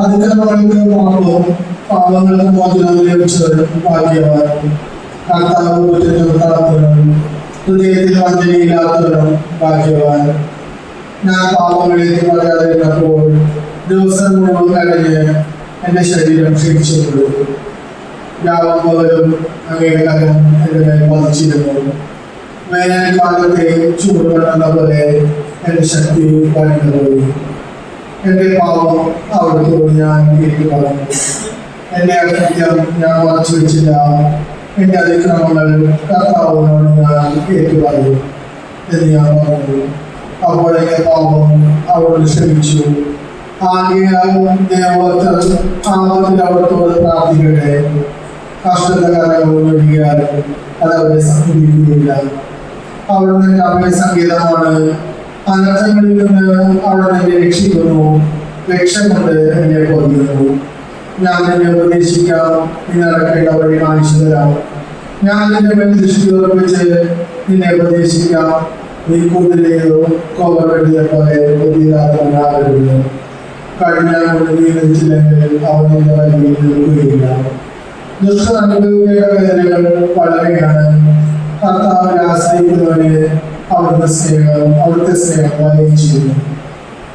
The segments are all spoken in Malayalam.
അതിക്രമങ്ങൾക്ക് മാപ്പും പാപങ്ങൾക്ക് മോചനം ലഭിച്ചവർ ഭാഗ്യവാൻ കർത്താവ് കുറ്റം നിർത്താത്തവരും ഹൃദയത്തിൽ വഞ്ചനയില്ലാത്തവരും ഭാഗ്യവാൻ. ഞാൻ പാപങ്ങളിലേക്ക് പറയാതിരുന്നപ്പോൾ ദിവസം മുഴുവൻ കഴിഞ്ഞ് എന്റെ ശരീരം ക്ഷയിച്ചപ്പോൾ രാവും പകലും അങ്ങയുടെ കരം എന്റെ മേൽ പതിച്ചിരുന്നു. വേനൽക്കാലത്തെ ചൂടുവെള്ളം പോലെ എന്റെ ശക്തി കഴിഞ്ഞുപോയി എന്റെ പാവം അവിടുത്തോട് ഞാൻ കേട്ടു പറഞ്ഞു. എന്റെ അകൃത്യം ഞാൻ മറച്ചു വെച്ചില്ല. എന്റെ അതിക്രമങ്ങൾ കർത്താവിനോട് ഞാൻ കേട്ടു പറയും എന്ന് ഞാൻ പറഞ്ഞു. അപ്പോൾ എന്റെ പാവം അവരോട് ക്ഷമിച്ചു. ആകെയാൽ പ്രാർത്ഥിക്കട്ടെ. കഷ്ടതകാലവും അത് അവരെ സംഭവിക്കുകയില്ല അവരുടെ സംഗീതമാണ് അനർത്ഥങ്ങളിൽ നിന്ന് അവിടെ എന്നെ രക്ഷിക്കുന്നു രക്ഷ കൊണ്ട് എന്നെ കൊല്ലുന്നു. ഞാൻ നിന്നെ ഉപദേശിക്കാം നീ നടക്കേണ്ട വഴി കാണിച്ചു തരാം. ഞാൻ നിന്റെ മേൽ ദൃഷ്ടി ഉറപ്പിച്ച് നിന്നെ ഉപദേശിക്കാം. നീ കുതിരയോ കോപകെട്ടിയ പോലെ പുതിയതാകരുത് കഴിഞ്ഞാൽ നീ അവൻ നിന്റെ വഴിയിൽ നിൽക്കുകയില്ല. ദുഷ്ടനനുഭവിയുടെ വേദനകൾ വളരെയാണ്. കർത്താവിനെ ആശ്രയിക്കുന്നവരെ അവിടുത്തെ സ്നേഹം അവിടുത്തെ സ്നേഹം വലയം ചെയ്യുന്നു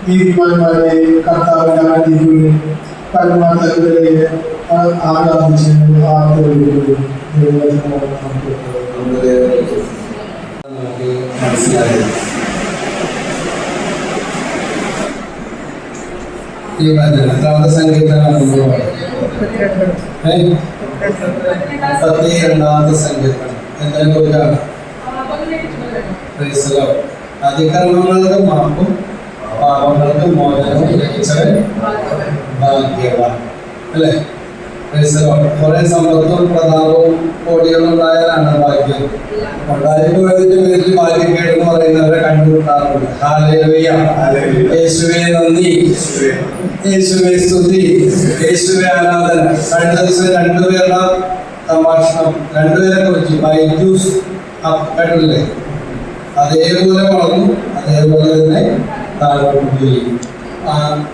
നീതിമാന്മാരെ കർത്താവിനെ ആരാധിക്കുകയും പരമാർത്ഥത്തിലെ ആരാധിച്ച് ആദരിക്കുകയും ദൈവത്തിനോട് നമുക്ക് നമുക്ക് നമുക്ക് മനസ്സിലായി ഈ ഭജന എത്രാമത്തെ സംഗീതമാണ് നമ്മൾ പാടുന്നത്? ഏ? മുപ്പത്തി രണ്ടാമത്തെ സംഗീതം എന്തായാലും കൊടുക്കാണ് അതികർമ്മങ്ങൾക്ക് മാപ്പും പാപങ്ങൾക്ക് മോചനവും ലഭിച്ചവൻ ഭാഗ്യവാൻ. അല്ലേ? കുറെ സമ്പത്തും പ്രതാപവും കോടികളും ഉണ്ടായാലാണ് ഭാഗ്യം. ഉണ്ടായിപ്പോയതിന്റെ പേരിൽ ഭാഗ്യക്കേട് എന്ന് പറയുന്നവരെ കണ്ടുകൂട്ടാറുണ്ട് ഹാലേലുയ്യ യേശുവേ നന്ദി. യേശുവേ സ്തുതി. യേശുവേ ആരാധന. കഴിഞ്ഞ ദിവസം രണ്ടുപേരുടെ സംഭാഷണം രണ്ടുപേരെ കുറിച്ച്. ബൈജൂസ് കേട്ടില്ലേ അതേപോലെ വളർന്നു അതേപോലെ തന്നെ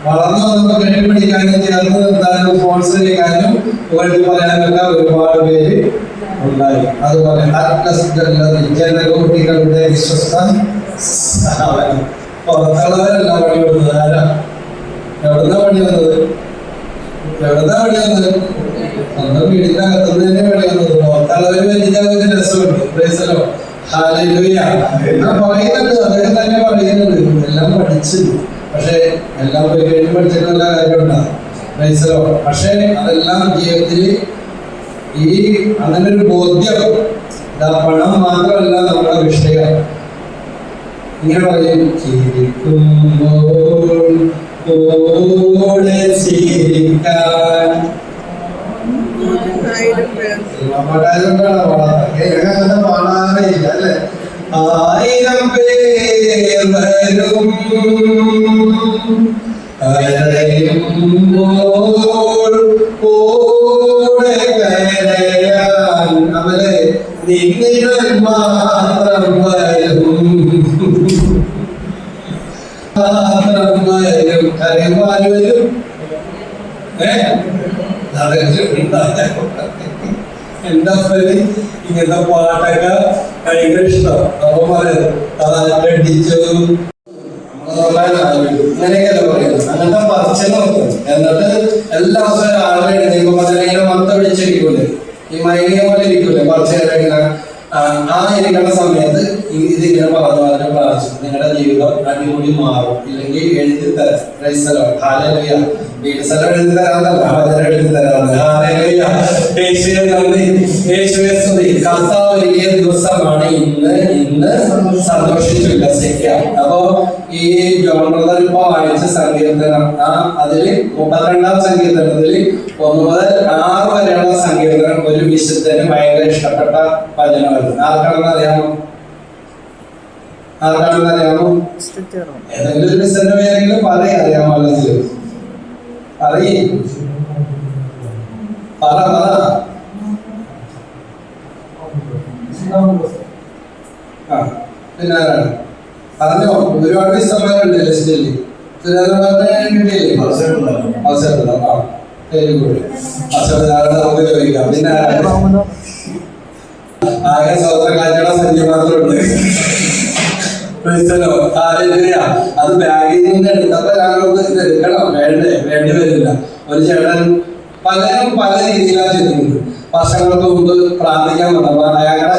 വളർന്നു കെട്ടിപ്പിടിക്കാനും ചേർന്ന് എന്തായാലും സ്പോൺസറിക്കാനും വേണ്ടി പറയാനൊക്കെ ഒരുപാട് പേര് ഉണ്ടായി. അതുപോലെ കുട്ടികളുടെ വിശ്വസ്ത സ്ഥാപനം. പുറത്തുള്ളവരല്ല പണി ആരാ? എവിടുന്ന പണി വന്നത്? എവിടുന്ന പണി വന്നത്? സ്വന്തം വീടിന്റെ തന്നെ പണി വന്നത്. പുറത്തുള്ളവർ വലിയ രസമുണ്ട്. പ്രൈസലോ പറയുന്നുണ്ട് അദ്ദേഹം തന്നെ പറയുന്നുണ്ട്. എല്ലാം പഠിച്ചു. പക്ഷെ എല്ലാം പോയി കഴിഞ്ഞ് പഠിച്ചിട്ട് വല്ല കാര്യമുണ്ടാകും പക്ഷെ അതെല്ലാം ജീവിതത്തിൽ ഈ അങ്ങനെ ഒരു ബോധ്യം പണം മാത്രമല്ല നമ്മുടെ വിഷയം. ഇങ്ങനെ പറയും ചിരിക്കുമ്പോൾ ആയിരം പേർ വരും കരയുമ്പോൾ കൂടെ കരയാൻ അവരെ നിങ്ങൾ മാത്രം വരും മാത്രം വരും കരയുവാൻ വരും ഏ എന്താ പരി ഇങ്ങനത്തെ പാട്ടൊക്കെ ഭയങ്കര ഇഷ്ടം. അപ്പൊ പറയുന്നത് കാറ്റടിച്ചു അങ്ങനെയൊക്കെയല്ല പറയുന്നത്. അങ്ങനത്തെ പറച്ചിൽ നോക്കും എന്നിട്ട് എല്ലാ ദിവസവും രാവിലെ എഴുന്നേൽക്കുമ്പോ അതിലിങ്ങനെ മത്ത പിടിച്ചിരിക്കൂലേ ഈ മൈനിയെ പോലെ ഇരിക്കൂലേ? ഇങ്ങനെ ആ ഇരിക്കുന്ന സമയത്ത് ഇതിങ്ങനെ പറഞ്ഞു പറഞ്ഞു പ്രാർത്ഥിച്ചു നിങ്ങളുടെ ജീവിതം അടിപൊളി മാറും. ഇല്ലെങ്കിൽ എഴുതി തരാം. കർത്താവ് ഒരുക്കിയ ദിവസമാണ് ഇന്ന് ഇന്ന് സന്തോഷിച്ചു ഉല്ലസിക്കാം അപ്പോ ഈ ജോൺ ബ്രദർ ഇപ്പൊ വായിച്ച സങ്കീർത്തനം ആ അതിൽ മുപ്പത്തിരണ്ടാം സങ്കീർത്തനത്തിൽ ഒന്ന് മുതൽ ആറ് വരെയുള്ള സങ്കീർത്തനം ഒരു വിശുദ്ധന് ഭയങ്കര ഇഷ്ടപ്പെട്ട വചനമായിരുന്നു ആർക്കാണെന്ന് അറിയാമോ? ആർക്കാണെന്ന് അറിയാമോ? ഏതെങ്കിലും വിശുദ്ധന്റെ പേരെങ്കിലും പറയാം അറിയാമോ? അല്ലെങ്കിൽ പറയേ പറ പറ. പിന്നെ പറഞ്ഞോ ഒരുപാട് വിശുദ്ധന്മാരുണ്ട് ലിസ്റ്റിൽ ആകെ? ആകെ സ്വതന്ത്രക്കാരുടെ സംഖ്യ മാത്രമുണ്ട്. അത് ബാഗിൽ നിന്ന് എടുത്തപ്പോ ഞങ്ങൾക്ക് ഇത് എടുക്കണം. വേണ്ടേ? വേണ്ടി വരില്ല. ഒരു ചേട്ടൻ പലരും പല രീതിയിലാണ് ചെയ്തിട്ടുണ്ട്. വർഷങ്ങൾക്ക് മുമ്പ് പ്രാർത്ഥിക്കാൻ വന്നപ്പോ അയാളുടെ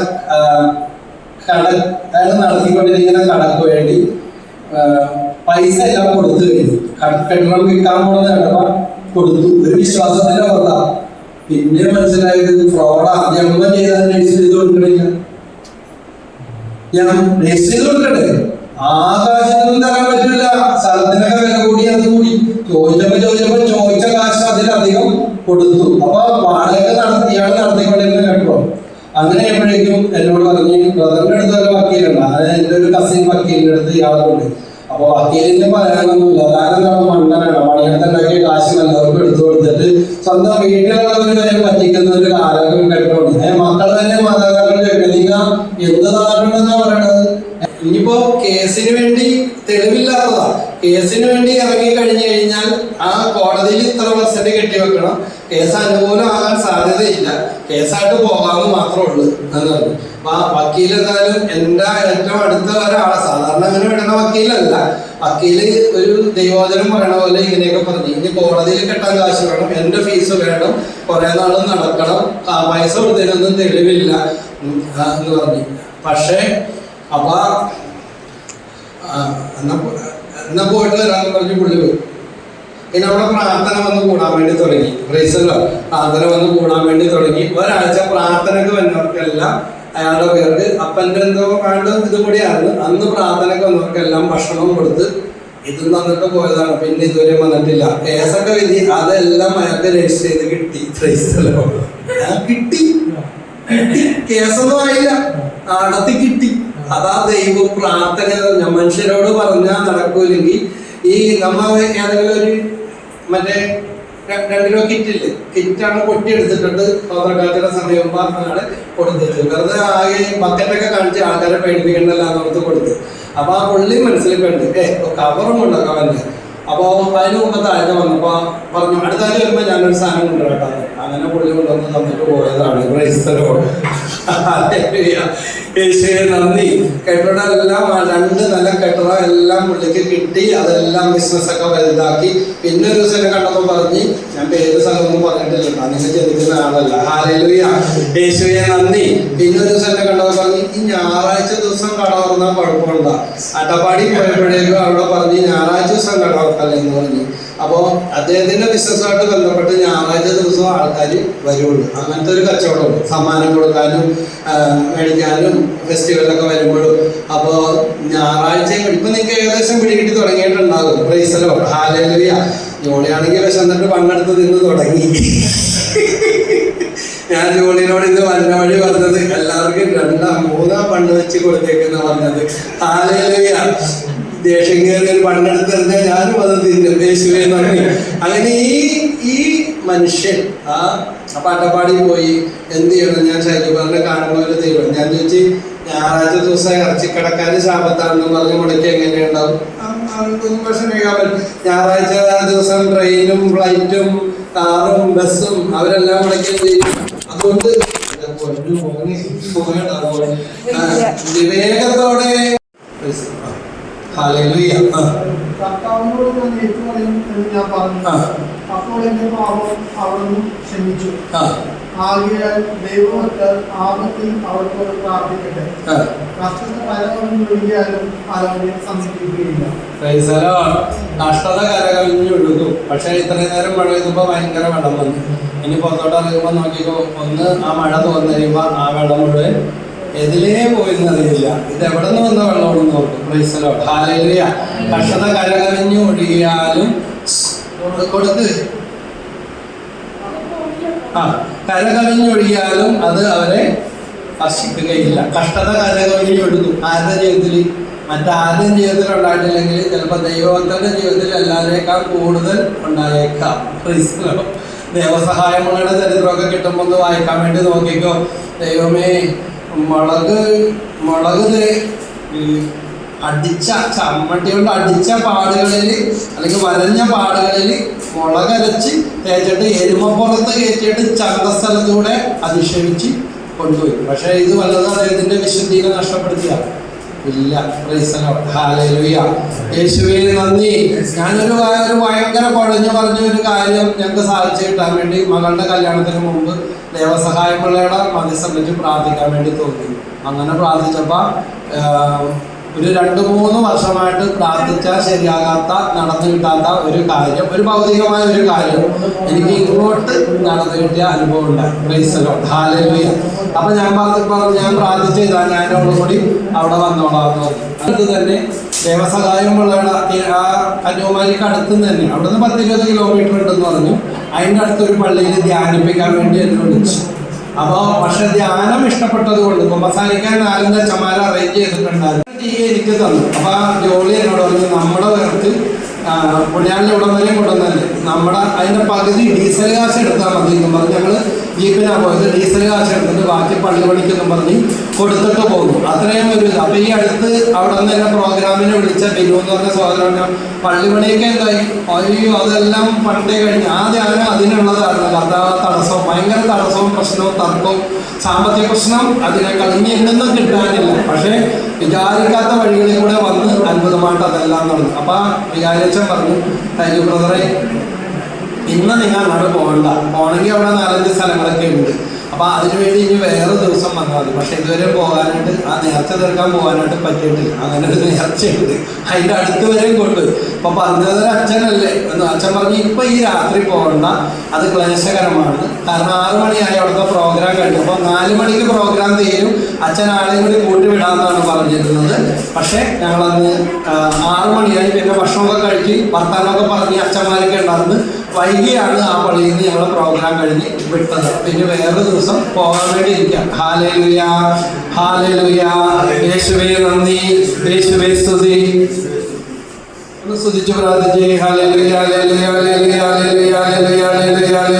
കട അയാൾ നടത്തിക്കൊണ്ടിരിക്കുന്ന കടക്ക് വേണ്ടി പൈസ എല്ലാം കൊടുത്തു കഴിഞ്ഞു. പെട്രോൾ വിൽക്കാൻ പോകുന്ന കടമ കൊടുത്തു. ഒരു വിശ്വാസത്തിന്റെ പുറത്ത പിന്നെ മനസ്സിലായത് ഫ്രോഡ് ജന്മം ചെയ്താൽ രജിസ്റ്റർ ചെയ്ത് കൊടുക്കണില്ല. കൊടുക്കട്ടെ. ആകാശത്തൊന്നും തരാൻ പറ്റില്ല. സ്ഥലത്തിനൊക്കെ വില കൂടി അത് കൂടി. ചോദിച്ചപ്പോ ചോദിച്ചപ്പോ ചോദിച്ച കാശ് അതിലധികം കൊടുത്തു. അപ്പൊ വാടക നടത്തി നടത്തിക്കൊണ്ടിരുന്ന കേട്ടോ. അങ്ങനെ എപ്പോഴേക്കും എന്നോട് പറഞ്ഞു ബ്രദറിന്റെ അടുത്ത് ഒരു വക്കീലുണ്ട്? അതായത് ഒരു കസിൻ വക്കീലിന്റെ അടുത്ത് ഇയാളുണ്ട് അപ്പൊ വക്കീലിന്റെ പറയാനൊന്നുമില്ല. കാരണം മണ്ടനാണ്. പണിയെടുത്തുണ്ടാക്കിയ കാശ് എല്ലാവർക്കും എടുത്തു കൊടുത്തിട്ട് സ്വന്തം വീട്ടിലുള്ളവരെ വരെ പറ്റിക്കുന്ന ഒരു കാലഘട്ടം കേട്ടോണ്ട് ഏ, മക്കൾ തന്നെ മാതാപിതാക്കൾ ചോദിക്കും നിങ്ങൾ എന്ത് നടക്കണമെന്നാ പറയണത് ഇനിയിപ്പോ കേസിന് വേണ്ടി തെളിവില്ലാത്തതാ. കേസിന് വേണ്ടി ഇറങ്ങി കഴിഞ്ഞു കഴിഞ്ഞാൽ ആ കോടതിയിൽ ഇത്ര പെർസെന്റ് കെട്ടിവെക്കണം. കേസ് അനുകൂലമാകാൻ സാധ്യതയില്ല കേസായിട്ട് പോകാമെന്ന് മാത്രമേ ഉള്ളൂ എന്ന് പറഞ്ഞു ആ വക്കീൽ എന്തായാലും എന്റെ ഏറ്റവും അടുത്ത ഒരാളെ. സാധാരണ അങ്ങനെ വിടുന്ന വക്കീലല്ല. വക്കീൽ ഒരു ദൈവോചനം പറയണ പോലെ ഇങ്ങനെയൊക്കെ പറഞ്ഞു. ഇനി കോടതിയിൽ കെട്ടാൻ കാശ് വേണം എന്റെ ഫീസ് വേണം കുറെ നാൾ നടക്കണം. പൈസ കൊടുത്തതിനൊന്നും തെളിവില്ല. എന്ന് പറഞ്ഞു. പക്ഷേ അപ്പൊ എന്നാ പോയിട്ട് ഒരാൾ പറഞ്ഞു പുള്ളി പോയി. പിന്നെ അവിടെ പ്രാർത്ഥന വന്ന് കൂടാൻ വേണ്ടി തുടങ്ങി. പ്രൈസല്ലോ പ്രാർത്ഥന വന്ന് കൂടാൻ വേണ്ടി തുടങ്ങി. ഒരാഴ്ച പ്രാർത്ഥനക്ക് വന്നവർക്കെല്ലാം അയാളുടെ പേർക്ക് അപ്പന്റെ എന്തോ ആണ്ട് ഇത് കൂടിയായിരുന്നു. അന്ന് പ്രാർത്ഥനക്ക് വന്നവർക്കെല്ലാം ഭക്ഷണം കൊടുത്ത് ഇത് തന്നിട്ട് പോയതാണ്. പിന്നെ ഇതുവരെ വന്നിട്ടില്ല. കേസൊക്കെ വിധി അതെല്ലാം അയാൾക്ക് രജിസ്റ്റർ ചെയ്ത് കിട്ടി. ക്രൈസ്തലോ കിട്ടി. കേസൊന്നും ആയില്ല. നടത്തി കിട്ടി. അതാ ദൈവം പ്രാർത്ഥന. മനുഷ്യരോട് പറഞ്ഞാൽ നടക്കൂലെങ്കിൽ ഈ നമ്മ ഏതെങ്കിലും ഒരു മറ്റേ രണ്ട് രൂപ കിറ്റില്ലേ കിറ്റാണ് പൊട്ടി എടുത്തിട്ടുണ്ട്. പത്രക്കാരുടെ സമയം പറഞ്ഞാണ് കൊടുത്തത്. വെറുതെ ആകെ ബക്കറ്റൊക്കെ കാണിച്ച് ആൾക്കാരെ പേടിപ്പിക്കണ്ടല്ലാന്ന് എന്നോർത്ത് കൊടുത്തു അപ്പൊ ആ പുള്ളി മനസ്സിൽ കണ്ട് ഏ കവറും ഉണ്ടാക്കാം അവന്റെ അപ്പൊ അതിന് മുമ്പ് താഴ്ച വന്നപ്പോ പറഞ്ഞു അടുത്ത ആഴ്ച വരുമ്പോ ഞാനൊരു സാധനം കൊണ്ടുവരട്ടെ അങ്ങനെ പുള്ളി കൊണ്ടുവന്ന് തന്നിട്ട് പോയതാണ്. നന്ദി. കെട്ടിടമെല്ലാം രണ്ട് നല്ല കെട്ടിടം എല്ലാം പുള്ളിക്ക് കിട്ടി. അതെല്ലാം ബിസിനസ്സൊക്കെ വലുതാക്കി. പിന്നെ ഒരു ദിവസം കണ്ടപ്പോ പറഞ്ഞ് ഞാൻ പേര് സ്ഥലമൊന്നും പറഞ്ഞിട്ടില്ല. നിങ്ങൾ ചിന്തിക്കുന്ന ആളല്ല. യേശുവെ നന്ദി. പിന്നെ ഒരു ദിവസം കണ്ടപ്പോ പറഞ്ഞു ഈ ഞായറാഴ്ച ദിവസം കട തുറന്നാൽ കുഴപ്പമുണ്ടാ. അട്ടപ്പാടി പോയപ്പോഴേക്കും അവിടെ പറഞ്ഞ് ഞായറാഴ്ച ദിവസം കട തുറക്കല്ലേ എന്ന് അപ്പോൾ അദ്ദേഹത്തിന്റെ ബിസിനസ്സുമായിട്ട് ബന്ധപ്പെട്ട് ഞായറാഴ്ച ദിവസവും ആൾക്കാർ വരുള്ളൂ. അങ്ങനത്തെ ഒരു കച്ചവടമുണ്ട് സമ്മാനം കൊടുക്കാനും മേടിക്കാനും ഫെസ്റ്റിവലൊക്കെ വരുമ്പോഴും. അപ്പോൾ ഞായറാഴ്ച ഇപ്പൊ നിങ്ങൾക്ക് ഏകദേശം പിടികിട്ടി തുടങ്ങിയിട്ടുണ്ടാകും. പ്രൈസലോ ഹാലേലിയ ജോളിയാണെങ്കിൽ വിശന്നിട്ട് പണ്ടെടുത്ത് നിന്ന് തുടങ്ങി. ഞാൻ ജോളിനോട് ഇന്ന് വന്ന വഴി പറഞ്ഞത് എല്ലാവർക്കും രണ്ടാം മൂന്നാം പണ്ട് വെച്ച് കൊടുത്തേക്കെന്ന് പറഞ്ഞത്. ഹാലേലുയ. ദേഷ്യം കയറി ഒരു പണ്ടെടുത്ത് എറിഞ്ഞാൽ ഞാനും അത് തിന്നും യേശുവെ നന്ദി അങ്ങനെ ഈ ഈ മനുഷ്യൻ ആ അപ്പൊ അട്ടപ്പാടി പോയി എന്ത് ചെയ്യണം ഞാൻ ശൈലിപാറിനെ കാണുന്ന ഒരു ദൈവം. ഞാൻ ചോദിച്ചു ഞായറാഴ്ച ദിവസം ഇറച്ചിക്കടക്കാര് ശാപത്താണെന്ന് പറഞ്ഞ് മുടക്കി എങ്ങനെയുണ്ടാവും ആ, ആൾക്കൊന്നും പ്രശ്നമില്ല ഞായറാഴ്ച ദിവസം ട്രെയിനും ഫ്ലൈറ്റും കാറും ബസ്സും അവരെല്ലാം മുടക്കി ചെയ്യും? അതുകൊണ്ട് വിവേകത്തോടെ കർത്താവിനോട് ഞാൻ എന്ന് ഞാൻ പറഞ്ഞു. അപ്പോൾ എന്റെ പാപം അവിടുന്ന് ക്ഷമിച്ചു. ആ. ആകിയാൽ ദൈവമൊക്കെ ആപത്തിൽ അവർക്കോട് പ്രാർത്ഥിക്കട്ടെ. അവരെ. കഷ്ടത പക്ഷെ ഇത്രയും നേരം മഴ പെയ്യുമ്പോ ഭയങ്കര വെള്ളം വന്നു. ഇനി പുറത്തോട്ട് ഇറങ്ങുമ്പോ നോക്കിക്കോ ഒന്ന് ആ മഴ തോന്നു കഴിയുമ്പോ ആ വെള്ളം മുഴുവൻ എതിലേ പോയിരുന്നറിയില്ല ഇത് എവിടെ നിന്ന് വന്ന വെള്ളമാണെന്ന് നോക്കും പ്രൈസലോ ഹാലയിലിയ കഷ്ടത കരകവിഞ്ഞു ഒഴുകിയാലും കൊടുത്ത് ആ കരകവിഞ്ഞൊഴിയാലും അത് അവരെ സ്പർശിക്കുകയില്ല. കഷ്ടത കരകവിഞ്ഞൊഴുകും ആരുടെ ജീവിതത്തിൽ? മറ്റാരുടെയും ജീവിതത്തിൽ ഉണ്ടായിട്ടില്ലെങ്കിൽ ചിലപ്പോൾ ദൈവത്തിന്റെ ജീവിതത്തിൽ എല്ലാവരേക്കാൾ കൂടുതൽ ഉണ്ടായേക്കാം. ദൈവസഹായങ്ങളുടെ ചരിത്രമൊക്കെ കിട്ടുമ്പോൾ ഒന്ന് വായിക്കാൻ വേണ്ടി നോക്കിക്കോ. ദൈവമേ മുളക് മുളക് അടിച്ച ചമ്മട്ടി കൊണ്ട് അടിച്ച പാടുകളിൽ അല്ലെങ്കിൽ വരഞ്ഞ പാടുകളിൽ മുളകരച്ച് തേച്ചിട്ട് എരുമപ്പുറത്ത് കയറ്റിയിട്ട് ചന്തസ്ഥലത്തൂടെ അധിക്ഷേപിച്ച് കൊണ്ടുപോയി. പക്ഷേ ഇത് വല്ലതും അദ്ദേഹത്തിന്റെ വിശുദ്ധീനെ നഷ്ടപ്പെടുത്തിയ? ഇല്ല. യേശുവേ നന്ദി. ഞാനൊരു ഒരു ഭയങ്കര കുഴഞ്ഞു പറഞ്ഞ ഒരു കാര്യം ഞങ്ങൾക്ക് സാധിച്ചു കിട്ടാൻ വേണ്ടി മകളുടെ കല്യാണത്തിന് മുമ്പ് ദേവസഹായ പിള്ളയുടെ മതി സംബന്ധിച്ച് പ്രാർത്ഥിക്കാൻ വേണ്ടി തോന്നി. അങ്ങനെ പ്രാർത്ഥിച്ചപ്പോ ആഹ്, ഒരു രണ്ട് മൂന്ന് വർഷമായിട്ട് പ്രാർത്ഥിച്ചാൽ ശരിയാകാത്ത നടന്നു കിട്ടാത്ത ഒരു കാര്യം ഒരു ഭൗതികമായ ഒരു കാര്യം എനിക്ക് ഇങ്ങോട്ട് നടന്നു കിട്ടിയ അനുഭവം ഉണ്ടായി അപ്പൊ ഞാൻ പറഞ്ഞു ഞാൻ ഞാൻ പ്രാർത്ഥിച്ചതാ ഞാൻ അവളും കൂടി അവിടെ വന്നോളാം അത് തന്നെ ദേവസഹായമുള്ള ആ കന്യാകുമാരിക്ക് അടുത്ത് തന്നെ അവിടെ നിന്ന് പത്ത് ഇരുപത് കിലോമീറ്റർ ഉണ്ടെന്ന് പറഞ്ഞു. അതിന്റെ അടുത്തൊരു പള്ളിയിൽ ധ്യാനിപ്പിക്കാൻ വേണ്ടി എന്നെ വിളിച്ചു. അപ്പോൾ പക്ഷെ ധ്യാനം ഇഷ്ടപ്പെട്ടത് കൊണ്ട് കുമ്പസാരിക്കാൻ ആരും ചമാല അറേഞ്ച് ചെയ്തിട്ടുണ്ടായിരുന്നു. എനിക്ക് തന്നു. അപ്പൊ ആ ജോലി എന്നോട് പറഞ്ഞു നമ്മുടെ പേർക്ക് ഇവിടെ ഉടമലയും കൊണ്ടുവന്നല്ലേ? നമ്മുടെ അതിന്റെ പകുതി ഡീസൽ കാശ് എടുത്താൽ മതി എന്നും പറഞ്ഞ് ഞങ്ങൾ ജീപ്പിനാ പോയത്. ഡീസൽ കാശ് എടുത്തിട്ട് ബാക്കി പള്ളി പണിക്കെന്നും പറഞ്ഞ് കൊടുത്തിട്ട് പോകും അത്രയും ഒരു അപ്പൊ ഈ അടുത്ത് അവിടെ നിന്ന് തന്നെ പ്രോഗ്രാമിന് വിളിച്ച ബിനു എന്ന് പറഞ്ഞ സഹോദരൻ പള്ളി പണിയൊക്കെ എന്തായി? അയ്യോ അതെല്ലാം പണ്ടേ കഴിഞ്ഞു. ആ ധ്യാനം അതിനുള്ളതായിരുന്നു. കർത്താവ് തടസ്സവും ഭയങ്കര തടസ്സവും പ്രശ്നവും തർക്കവും സാമ്പത്തിക പ്രശ്നം അതിനെ കളിഞ്ഞ് എന്നൊന്നും കിട്ടാനില്ല. പക്ഷേ വിചാരിക്കാത്ത വഴികളിൽ കൂടെ വന്ന് അത്ഭുതമായിട്ട് അതെല്ലാം നടന്നു. അപ്പൊ വിചാരിച്ച പറഞ്ഞു താങ്ക് യു ബ്രദറെ. ഇന്ന് നിങ്ങൾ അങ്ങോട്ട് പോകണ്ട. പോകണമെങ്കിൽ അവിടെ നാലഞ്ച് സ്ഥലങ്ങളൊക്കെ ഉണ്ട്. അപ്പൊ അതിനുവേണ്ടി ഇനി വേറെ ദിവസം വന്നാൽ മതി. പക്ഷെ ഇതുവരെ പോകാനായിട്ട് ആ നേർച്ച തീർക്കാൻ പോകാനായിട്ട് പറ്റിയിട്ടില്ല. അങ്ങനെ ഒരു നേർച്ചയുണ്ട്. അതിന്റെ അടുത്ത് വരെയും കൊണ്ട്. അപ്പൊ പറഞ്ഞത് ഒരു അച്ഛനല്ലേ? എന്ന് അച്ഛൻ പറഞ്ഞു ഇപ്പൊ ഈ രാത്രി പോകണ്ട. അത് ക്ലേശകരമാണ്. കാരണം ആറു മണിയായി അവിടുത്തെ പ്രോഗ്രാം കഴിഞ്ഞു. അപ്പൊ നാല് മണിക്ക് പ്രോഗ്രാം തീരും. അച്ഛൻ ആളെയും കൂടി കൂട്ടി വിടാമെന്നാണ് പറഞ്ഞിരുന്നത്. പക്ഷെ ഞങ്ങളന്ന് ആറു മണിയായി പിന്നെ ഭക്ഷണമൊക്കെ കഴിച്ച് വർത്താനമൊക്കെ പറഞ്ഞ് അച്ഛന്മാരൊക്കെ ഉണ്ടായിരുന്നു. വൈകിയാണ് ആ പള്ളിയിൽ നിന്ന് ഞങ്ങൾ പ്രോഗ്രാം കഴിഞ്ഞ് വിട്ടത്. പിന്നെ വേറെ ദിവസം പോകാൻ വേണ്ടി ഇരിക്കാം. ഹാലലുയ ഹാലലുയ. യേശുവേ നന്ദി യേശുവേ സ്തുതി. ഒന്ന് സ്തുതിച്ച് പ്രാർത്ഥിച്ചേ. ഹാലലുയ ഹാലലുയ ഹാലലുയ ഹാലലുയ ഹാലലുയ ഹാലലുയ